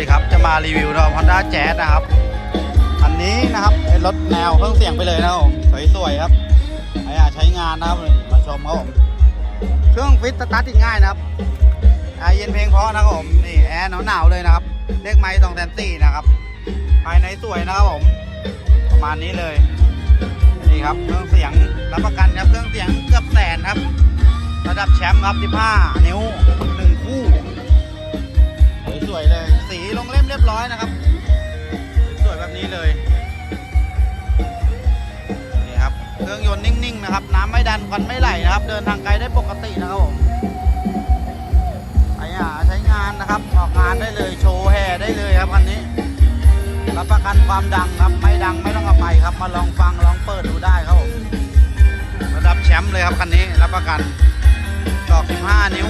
ดีครับ จะมารีวิวรับ Honda Jazz นะครับ อันนี้นะครับเป็นรถแนวเครื่องเสียงไปเลยนะครับผมสวยๆครับใครอยากใช้งานนะครับมาชมครับผมเครื่องฟิตสตาร์ทติดง่ายนะครับแอเย็นเพลงเพราะนะครับผมนี่แอร์หนาวๆเลยนะครับเลขไม้สองแสนสี่นะครับ ภายในสวยนะครับผม ประมาณนี้เลยนี่ครับเครื่องเสียงรับประกันครับเครื่องเสียงเกือบแสนครับ ระดับแชมป์ครับ15นิ้ว เรียบร้อยนะครับ สวยแบบนี้เลย นี่ครับ เครื่องยนต์นิ่งๆนะครับ น้ำไม่ดันควันไม่ไหลนะครับ เดินทางไกลได้ปกตินะครับผมใครอะใช้งานนะครับ ออกงานได้เลย โชว์แห่ได้เลยครับคันนี้ รับประกันความดังครับ ไม่ดังไม่ต้องเอาไปครับ มาลองฟังลองเปิดดูได้ครับผมระดับแชมป์เลยครับคันนี้ รับประกันดอก15นิ้ว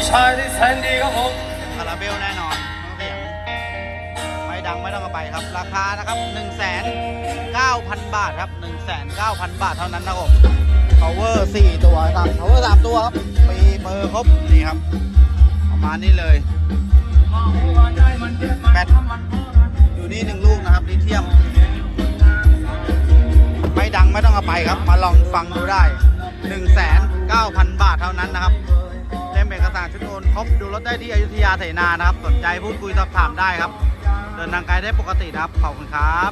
พี่ชายที่แสนดีครับผมคาราเบลแน่นอนเครื่องเสียงไม่ดังไม่ต้องเอาไปครับ ราคานะครับ 1 9 0 0 0 บาทครับ 1 9 0 0 0 บาทเท่านั้นนะครับผม power 4 ตัวครับ power 3 ตัวครับปีเบอร์ครบนี่ครับ ประมาณนี้เลยแบตอยู่นี่หนึ่งลูกนะครับลิเทียม ไม่ดังไม่ต้องเอาไปครับ มาลองฟังดูได้ 1 9 0 0 0 บาทเท่านั้นนะครับ เล่มเอกสารชุดโอนครบดูรถได้ที่อยุธยาเสนานะครับ สนใจพูดคุยสอบถามได้ครับ เดินทางไกลได้ปกตินะครับ ขอบคุณครับ